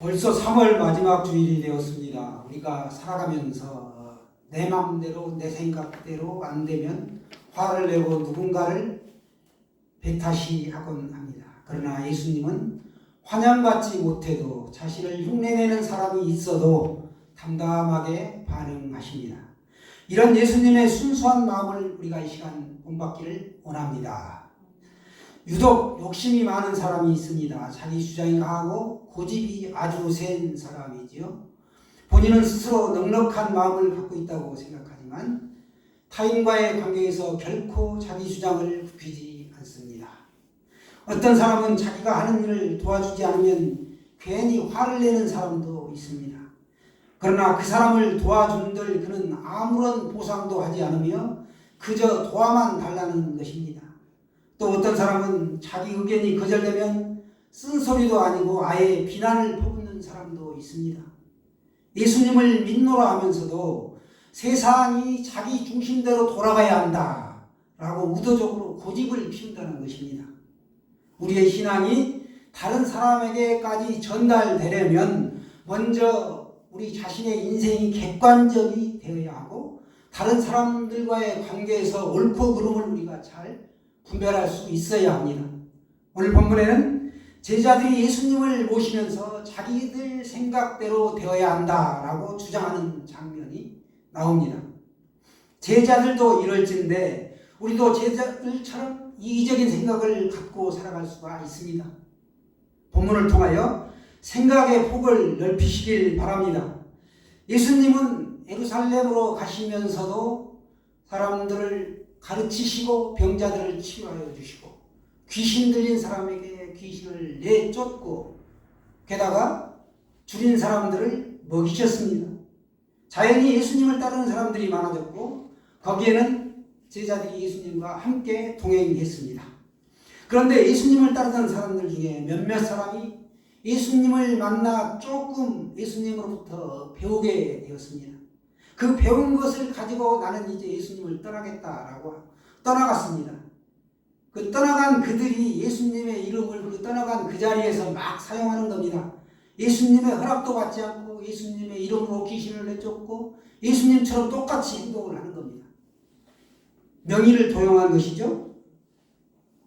벌써 3월 마지막 주일이 되었습니다. 우리가 살아가면서 내 마음대로 내 생각대로 안 되면 화를 내고 누군가를 배타시하곤 합니다. 그러나 예수님은 환영받지 못해도 자신을 흉내내는 사람이 있어도 담담하게 반응하십니다. 이런 예수님의 순수한 마음을 우리가 이 시간 본받기를 원합니다. 유독 욕심이 많은 사람이 있습니다. 자기 주장이 강하고 고집이 아주 센 사람이지요. 본인은 스스로 넉넉한 마음을 갖고 있다고 생각하지만 타인과의 관계에서 결코 자기 주장을 굽히지 않습니다. 어떤 사람은 자기가 하는 일을 도와주지 않으면 괜히 화를 내는 사람도 있습니다. 그러나 그 사람을 도와준들 그는 아무런 보상도 하지 않으며 그저 도와만 달라는 것입니다. 또 어떤 사람은 자기 의견이 거절되면 쓴소리도 아니고 아예 비난을 퍼붓는 사람도 있습니다. 예수님을 믿노라 하면서도 세상이 자기 중심대로 돌아가야 한다 라고 의도적으로 고집을 피운다는 것입니다. 우리의 신앙이 다른 사람에게까지 전달되려면 먼저 우리 자신의 인생이 객관적이 되어야 하고 다른 사람들과의 관계에서 옳고 그름을 우리가 잘 분별할 수 있어야 합니다. 오늘 본문에는 제자들이 예수님을 모시면서 자기들 생각대로 되어야 한다라고 주장하는 장면이 나옵니다. 제자들도 이럴진데 우리도 제자들처럼 이기적인 생각을 갖고 살아갈 수가 있습니다. 본문을 통하여 생각의 폭을 넓히시길 바랍니다. 예수님은 예루살렘으로 가시면서도 사람들을 가르치시고 병자들을 치유하여 주시고 귀신 들린 사람에게 귀신을 내쫓고 게다가 줄인 사람들을 먹이셨습니다. 자연히 예수님을 따르는 사람들이 많아졌고 거기에는 제자들이 예수님과 함께 동행했습니다. 그런데 예수님을 따르던 사람들 중에 몇몇 사람이 예수님을 만나 조금 예수님으로부터 배우게 되었습니다. 그 배운 것을 가지고 나는 이제 예수님을 떠나겠다라고 떠나갔습니다. 그 떠나간 그들이 예수님의 이름을 그 떠나간 그 자리에서 막 사용하는 겁니다. 예수님의 허락도 받지 않고 예수님의 이름으로 귀신을 내쫓고 예수님처럼 똑같이 행동을 하는 겁니다. 명의를 도용한 것이죠.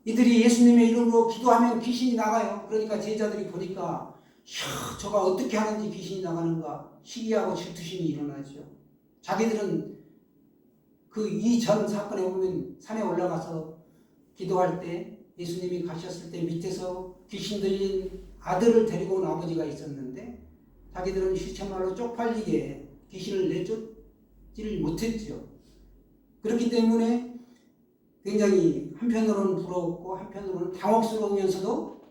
이들이 예수님의 이름으로 기도하면 귀신이 나가요. 그러니까 제자들이 보니까 저가 어떻게 하는지 귀신이 나가는가 시기하고 질투심이 일어나죠. 자기들은 그 이전 사건에 보면 산에 올라가서 기도할 때 예수님이 가셨을 때 밑에서 귀신 들린 아들을 데리고 온 아버지가 있었는데 자기들은 시체말로 쪽팔리게 귀신을 내쫓지를 못했죠. 그렇기 때문에 굉장히 한편으로는 부러웠고 한편으로는 당혹스러우면서도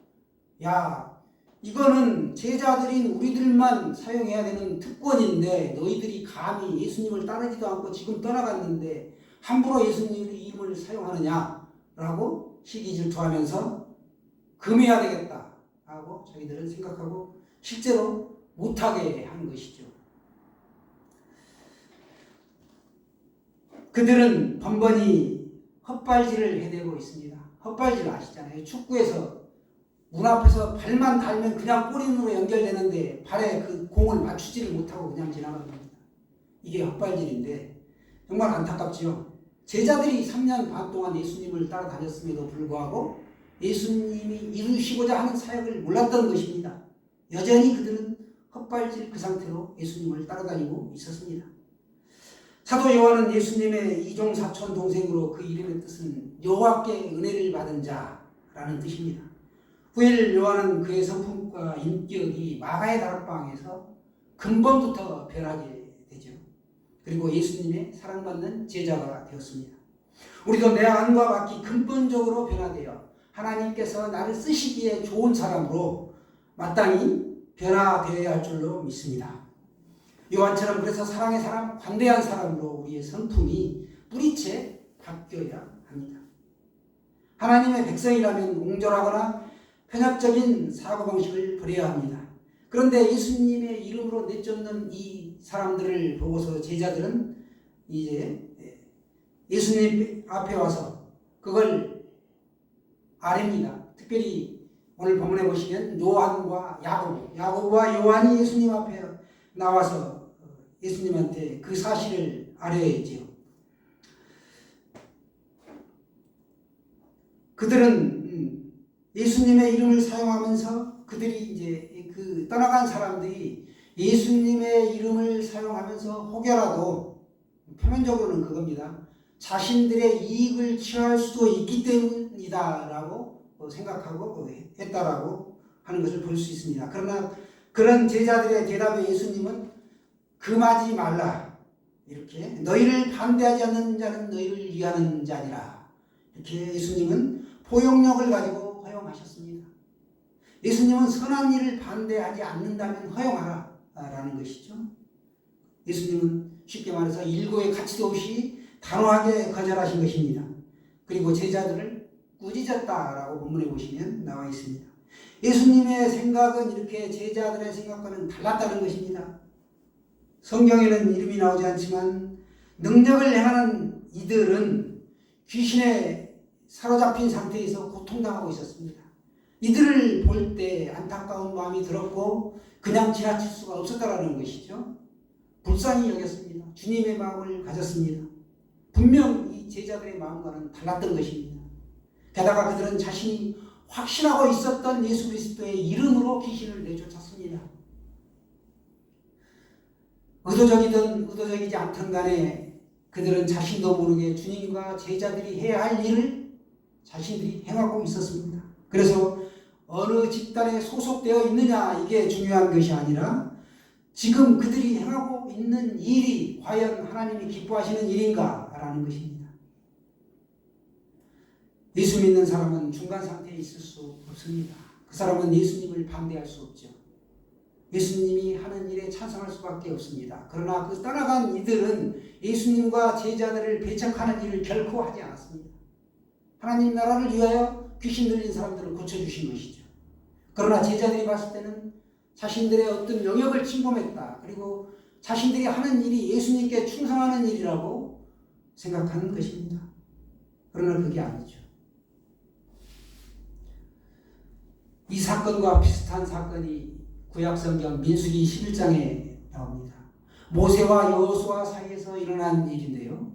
야 이거는 제자들인 우리들만 사용해야 되는 특권인데 너희들이 감히 예수님을 따르지도 않고 지금 떠나갔는데 함부로 예수님의 이름을 사용하느냐라고 시기 질투하면서 금해야 되겠다라고 자기들은 생각하고 실제로 못하게 한 것이죠. 그들은 번번이 헛발질을 해대고 있습니다. 헛발질 아시잖아요. 축구에서 문 앞에서 발만 닿으면 그냥 골인으로 연결되는데 발에 그 공을 맞추지를 못하고 그냥 지나가는 겁니다. 이게 헛발질인데 정말 안타깝지요. 제자들이 3년 반 동안 예수님을 따라다녔음에도 불구하고 예수님이 이루시고자 하는 사역을 몰랐던 것입니다. 여전히 그들은 헛발질 그 상태로 예수님을 따라다니고 있었습니다. 사도 요한은 예수님의 이종 사촌 동생으로 그 이름의 뜻은 여호와께 은혜를 받은 자라는 뜻입니다. 후일 요한은 그의 성품과 인격이 마가의 다락방에서 근본부터 변하게 되죠. 그리고 예수님의 사랑받는 제자가 되었습니다. 우리도 내 안과 밖이 근본적으로 변화되어 하나님께서 나를 쓰시기에 좋은 사람으로 마땅히 변화되어야 할 줄로 믿습니다. 요한처럼 그래서 사랑의 사람, 관대한 사람으로 우리의 성품이 뿌리채 바뀌어야 합니다. 하나님의 백성이라면 옹졸하거나 편협적인 사고방식을 버려야 합니다. 그런데 예수님의 이름으로 내쫓는 이 사람들을 보고서 제자들은 이제 예수님 앞에 와서 그걸 아뢰니다. 특별히 오늘 본문에 보시면 요한과 야고보, 야고보와 요한이 예수님 앞에 나와서 예수님한테 그 사실을 알려야지요. 그들은 음, 예수님의 이름을 사용하면서 그들이 이제 그 떠나간 사람들이 예수님의 이름을 사용하면서 혹여라도 표면적으로는 그겁니다. 자신들의 이익을 취할 수도 있기 때문이다라고 생각하고 했다라고 하는 것을 볼 수 있습니다. 그러나 그런 제자들의 대답에 예수님은 금하지 말라 이렇게 너희를 반대하지 않는 자는 너희를 위하는 자니라 이렇게 예수님은 포용력을 가지고 허용하셨습니다. 예수님은 선한 일을 반대하지 않는다면 허용하라 라는 것이죠. 예수님은 쉽게 말해서 일고의 가치도 없이 단호하게 거절하신 것입니다. 그리고 제자들을 꾸짖었다라고 본문에 보시면 나와 있습니다. 예수님의 생각은 이렇게 제자들의 생각과는 달랐다는 것입니다. 성경에는 이름이 나오지 않지만 능력을 행하는 이들은 귀신에 사로잡힌 상태에서 고통당하고 있었습니다. 이들을 볼 때 안타까운 마음이 들었고 그냥 지나칠 수가 없었다라는 것이죠. 불쌍히 여겼습니다. 주님의 마음을 가졌습니다. 분명 이 제자들의 마음과는 달랐던 것입니다. 게다가 그들은 자신이 확신하고 있었던 예수 그리스도의 이름으로 귀신을 내쫓았습니다. 의도적이든 의도적이지 않든 간에 그들은 자신도 모르게 주님과 제자들이 해야 할 일을 자신들이 행하고 있었습니다. 그래서 어느 집단에 소속되어 있느냐 이게 중요한 것이 아니라 지금 그들이 행하고 있는 일이 과연 하나님이 기뻐하시는 일인가라는 것입니다. 예수 믿는 사람은 중간 상태에 있을 수 없습니다. 그 사람은 예수님을 반대할 수 없죠. 예수님이 하는 일에 찬성할 수밖에 없습니다. 그러나 그 떠나간 이들은 예수님과 제자들을 배척하는 일을 결코 하지 않았습니다. 하나님 나라를 위하여 귀신 들린 사람들을 고쳐주신 것이죠. 그러나 제자들이 봤을 때는 자신들의 어떤 영역을 침범했다. 그리고 자신들이 하는 일이 예수님께 충성하는 일이라고 생각하는 것입니다. 그러나 그게 아니죠. 이 사건과 비슷한 사건이 구약성경 민수기 11장에 나옵니다. 모세와 여호수아 사이에서 일어난 일인데요.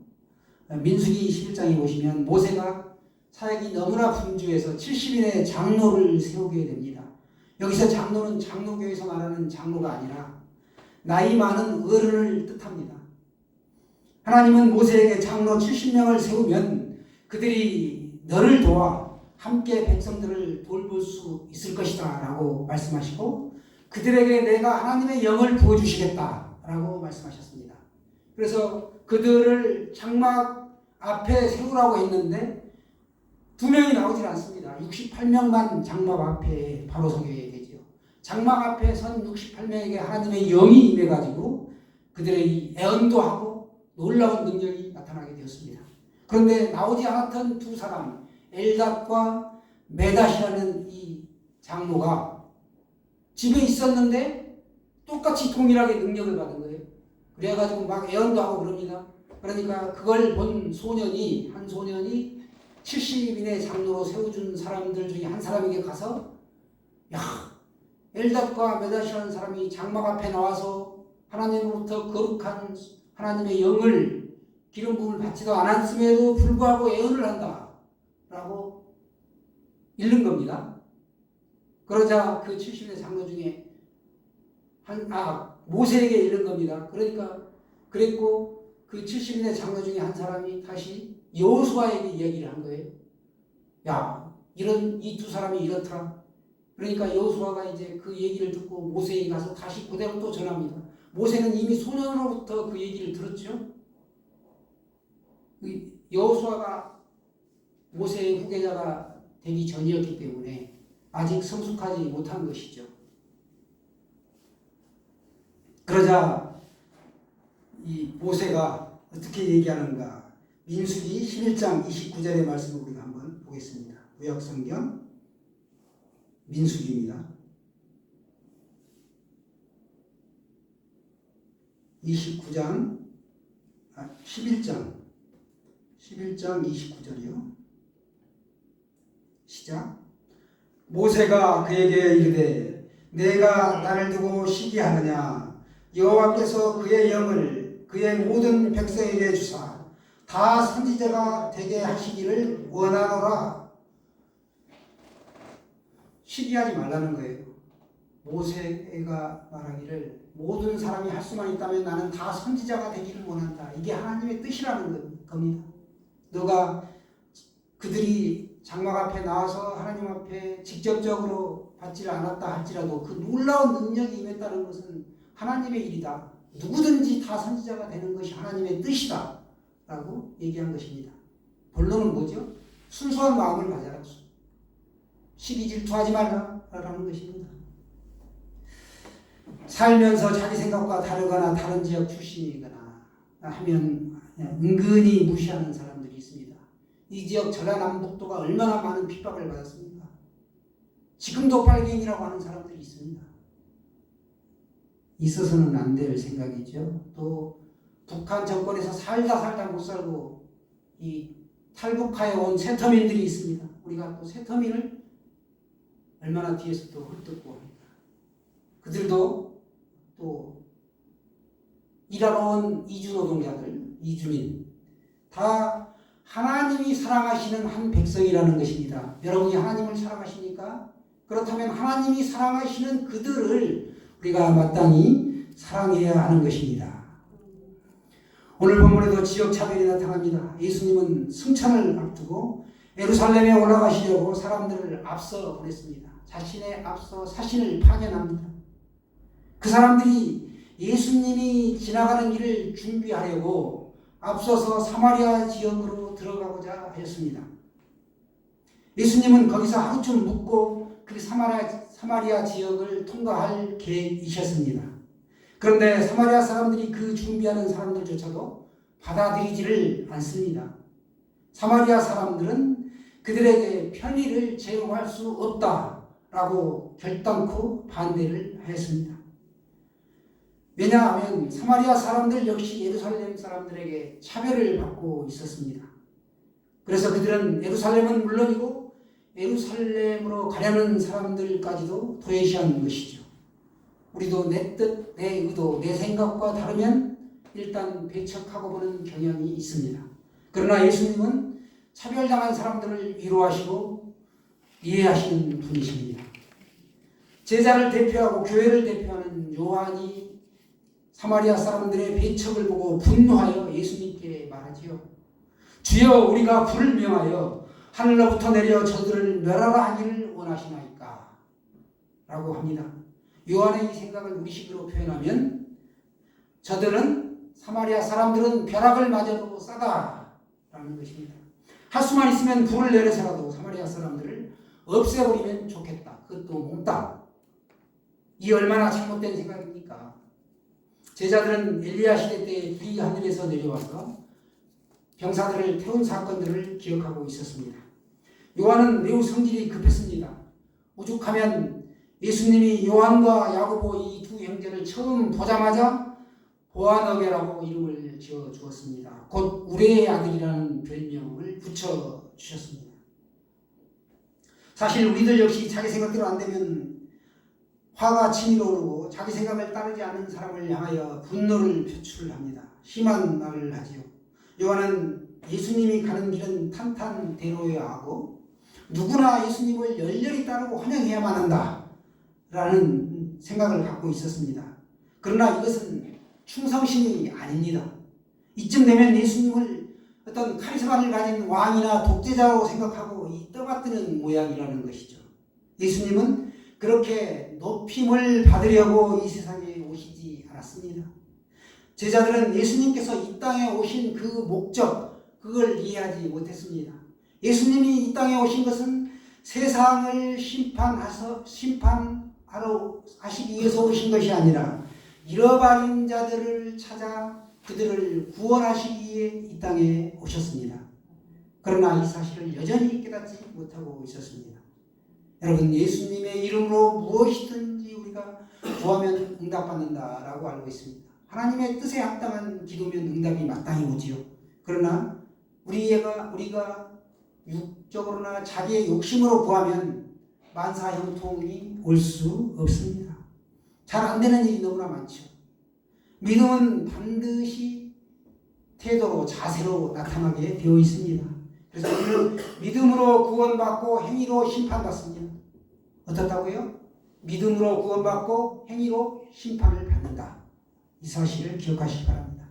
민수기 11장에 보시면 모세가 사역이 너무나 분주해서 70인의 장로를 세우게 됩니다. 여기서 장로는 장로교에서 말하는 장로가 아니라 나이 많은 어른을 뜻합니다. 하나님은 모세에게 장로 70명을 세우면 그들이 너를 도와 함께 백성들을 돌볼 수 있을 것이다 라고 말씀하시고 그들에게 내가 하나님의 영을 부어주시겠다 라고 말씀하셨습니다. 그래서 그들을 장막 앞에 세우라고 했는데 두 명이 나오질 않습니다. 68명만 장막 앞에 바로 서게 되죠. 장막 앞에 선 68명에게 하나님의 영이 임해가지고 그들의 애언도 하고 놀라운 능력이 나타나게 되었습니다. 그런데 나오지 않았던 두 사람, 엘답과 메닷이라는 이 장로가 집에 있었는데 똑같이 동일하게 능력을 받은 거예요. 그래가지고 막 애언도 하고 그럽니다. 그러니까 그걸 본 소년이, 한 소년이 70인의 장로로 세워준 사람들 중에 한 사람에게 가서 야 엘답과 메다시라는 사람이 장막 앞에 나와서 하나님으로부터 거룩한 하나님의 영을 기름 부음을 받지도 않았음에도 불구하고 예언을 한다 라고 읽는 겁니다. 그러자 그 70인의 장로 중에 한, 아, 모세에게 읽는 겁니다. 그러니까 그랬고 그 70인의 장로 중에 한 사람이 다시 여호수아에게 이야기를 한 거예요. 야, 이런 이 두 사람이 이렇더라. 그러니까 여호수아가 이제 그 얘기를 듣고 모세에게 가서 다시 그대로 또 전합니다. 모세는 이미 소년으로부터 그 얘기를 들었죠. 여호수아가 모세의 후계자가 되기 전이었기 때문에 아직 성숙하지 못한 것이죠. 그러자 이 모세가 어떻게 얘기하는가? 민수기 11장 29절의 말씀을 우리가 한번 보겠습니다. 구약성경 민수기입니다. 29장 아 11장 11장 29절이요. 시작 모세가 그에게 이르되 내가 나를 두고 시기하느냐 여호와께서 그의 영을 그의 모든 백성에게 주사 다 선지자가 되게 하시기를 원하노라 시기하지 말라는 거예요. 모세가 말하기를 모든 사람이 할 수만 있다면 나는 다 선지자가 되기를 원한다. 이게 하나님의 뜻이라는 거- 겁니다. 너가 그들이 장막 앞에 나와서 하나님 앞에 직접적으로 받지를 않았다 할지라도 그 놀라운 능력이 임했다는 것은 하나님의 일이다. 누구든지 다 선지자가 되는 것이 하나님의 뜻이다. 라고 얘기한 것입니다. 본론은 뭐죠? 순수한 마음을 가져라. 시기 질투하지 말라라는 것입니다. 살면서 자기 생각과 다르거나 다른 지역 출신이거나 하면 은근히 무시하는 사람들이 있습니다. 이 지역 전라남북도가 얼마나 많은 핍박을 받았습니까? 지금도 빨갱이라고 하는 사람들이 있습니다. 있어서는 안 될 생각이죠. 또 북한 정권에서 살다 살다 못 살고 이 탈북하여 온 세터민들이 있습니다. 우리가 또 세터민을 얼마나 뒤에서 또 헐뜯고 합니다. 그들도 또 일하러 온 이주 노동자들, 이주민 다 하나님이 사랑하시는 한 백성이라는 것입니다. 여러분이 하나님을 사랑하십니까? 그렇다면 하나님이 사랑하시는 그들을 우리가 마땅히 사랑해야 하는 것입니다. 오늘 본문에도 지역 차별이 나타납니다. 예수님은 승천을 앞두고 예루살렘에 올라가시려고 사람들을 앞서 보냈습니다. 자신의 앞서 사신을 파견합니다. 그 사람들이 예수님이 지나가는 길을 준비하려고 앞서서 사마리아 지역으로 들어가고자 하였습니다. 예수님은 거기서 하루쯤 묵고 그 사마리아, 사마리아 지역을 통과할 계획이셨습니다. 그런데 사마리아 사람들이 그 준비하는 사람들조차도 받아들이지를 않습니다. 사마리아 사람들은 그들에게 편의를 제공할 수 없다라고 결단코 반대를 하였습니다. 왜냐하면 사마리아 사람들 역시 예루살렘 사람들에게 차별을 받고 있었습니다. 그래서 그들은 예루살렘은 물론이고 예루살렘으로 가려는 사람들까지도 도외시한 것이죠. 우리도 내 뜻, 내 의도, 내 생각과 다르면 일단 배척하고 보는 경향이 있습니다. 그러나 예수님은 차별당한 사람들을 위로하시고 이해하시는 분이십니다. 제자를 대표하고 교회를 대표하는 요한이 사마리아 사람들의 배척을 보고 분노하여 예수님께 말하지요. 주여 우리가 불을 명하여 하늘로부터 내려 저들을 멸하라 하기를 원하시나이까? 라고 합니다. 요한의 이 생각을 우리식으로 표현하면 저들은 사마리아 사람들은 벼락을 맞아도 싸다 라는 것입니다. 할 수만 있으면 불을 내려서라도 사마리아 사람들을 없애버리면 좋겠다. 그것도 몽땅. 이 얼마나 잘못된 생각입니까? 제자들은 엘리야 시대 때 불이 하늘에서 내려와서 병사들을 태운 사건들을 기억하고 있었습니다. 요한은 매우 성질이 급했습니다. 오죽하면 예수님이 요한과 야고보 이 두 형제를 처음 보자마자 보아너게라고 이름을 지어 주었습니다. 곧 우리의 아들이라는 별명을 붙여 주셨습니다. 사실 우리들 역시 자기 생각대로 안 되면 화가 치밀어 오르고 자기 생각을 따르지 않는 사람을 향하여 분노를 표출합니다. 심한 말을 하지요. 요한은 예수님이 가는 길은 탄탄대로여야 하고 누구나 예수님을 열렬히 따르고 환영해야만 한다. 라는 생각을 갖고 있었습니다. 그러나 이것은 충성심이 아닙니다. 이쯤 되면 예수님을 어떤 카리스마를 가진 왕이나 독재자로 생각하고 이 떠받드는 모양이라는 것이죠. 예수님은 그렇게 높임을 받으려고 이 세상에 오시지 않았습니다. 제자들은 예수님께서 이 땅에 오신 그 목적, 그걸 이해하지 못했습니다. 예수님이 이 땅에 오신 것은 세상을 심판하서, 심판하러 하시기 위해서 오신 것이 아니라 잃어버린 자들을 찾아 그들을 구원하시기 위해 이 땅에 오셨습니다. 그러나 이 사실을 여전히 깨닫지 못하고 있었습니다. 여러분 예수님의 이름으로 무엇이든지 우리가 구하면 응답받는다라고 알고 있습니다. 하나님의 뜻에 합당한 기도면 응답이 마땅히 오지요. 그러나 우리가 우리가 육적으로나 자기의 욕심으로 구하면 만사 형통이 올 수 없습니다. 잘 안 되는 일이 너무나 많죠. 믿음은 반드시 태도로 자세로 나타나게 되어 있습니다. 그래서 우리는 믿음으로 구원받고 행위로 심판받습니다. 어떻다고요? 믿음으로 구원받고 행위로 심판을 받는다. 이 사실을 기억하시기 바랍니다.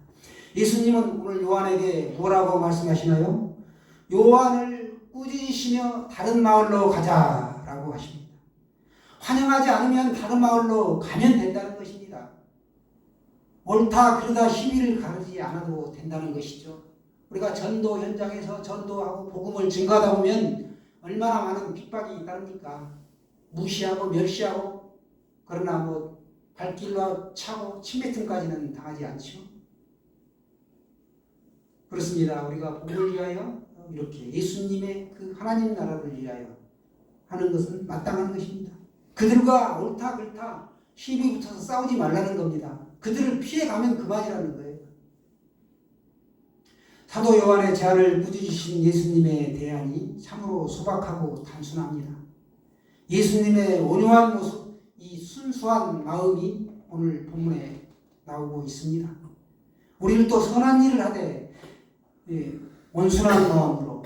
예수님은 오늘 요한에게 뭐라고 말씀하시나요? 요한을 꾸짖으시며 다른 마을로 가자라고 하십니다. 환영하지 않으면 다른 마을로 가면 된다는 것입니다. 옳다 그러다 시비를 가르지 않아도 된다는 것이죠. 우리가 전도 현장에서 전도하고 복음을 증거하다 보면 얼마나 많은 핍박이 따릅니까? 무시하고 멸시하고 그러나 뭐 발길로 차고 침뱉음까지는 당하지 않죠. 그렇습니다. 우리가 복음을 위하여 이렇게 예수님의 그 하나님 나라를 위하여 하는 것은 마땅한 것입니다. 그들과 옳다 그렇다 시비 붙어서 싸우지 말라는 겁니다. 그들을 피해가면 그만이라는 거예요. 사도 요한의 제안을 꾸짖으신 예수님의 대안이 참으로 소박하고 단순합니다. 예수님의 온유한 모습, 이 순수한 마음이 오늘 본문에 나오고 있습니다. 우리는 또 선한 일을 하되 예, 온순한 마음으로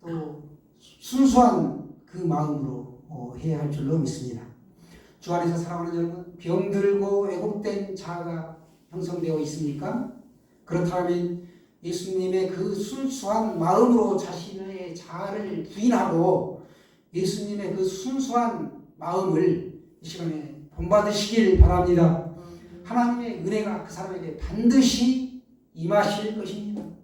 또 순수한 그 마음으로 어, 해야 할 줄로 믿습니다. 주 안에서 사랑하는 여러분, 병들고 왜곡된 자아가 형성되어 있습니까? 그렇다면 예수님의 그 순수한 마음으로 자신의 자아를 부인하고 예수님의 그 순수한 마음을 이 시간에 본받으시길 바랍니다. 하나님의 은혜가 그 사람에게 반드시 임하실 것입니다.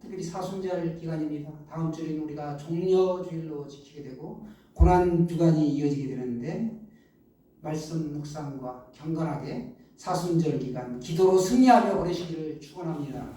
특별히 사순절 기간입니다. 다음 주에는 우리가 종려 주일로 지키게 되고 고난 주간이 이어지게 되는데 말씀 묵상과 경건하게 사순절 기간 기도로 승리하며 보내시기를 축원합니다.